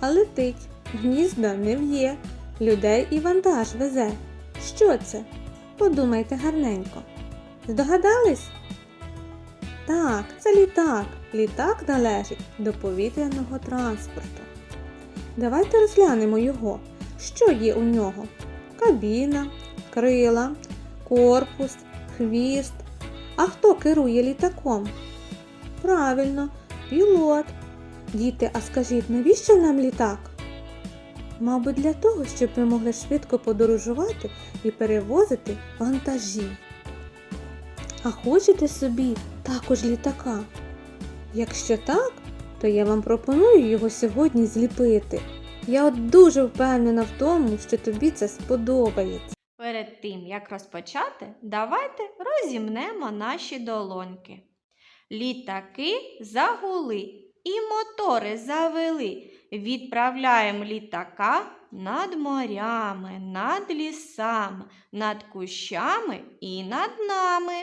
а летить, гнізда не в'є, людей і вантаж везе. Що це? Подумайте гарненько. Здогадались? Так, це літак. Літак належить до повітряного транспорту. Давайте розглянемо його. Що є у нього? Кабіна, крила, корпус, хвіст. А хто керує літаком? Правильно, пілот. Діти, а скажіть, навіщо нам літак? Мабуть, для того, щоб ми могли швидко подорожувати і перевозити вантажі. А хочете собі також літака? Якщо так, то я вам пропоную його сьогодні зліпити. Я от дуже впевнена в тому, що тобі це сподобається. Перед тим, як розпочати, давайте розімнемо наші долоньки. Літаки загули і мотори завели. Відправляємо літака над морями, над лісами, над кущами і над нами.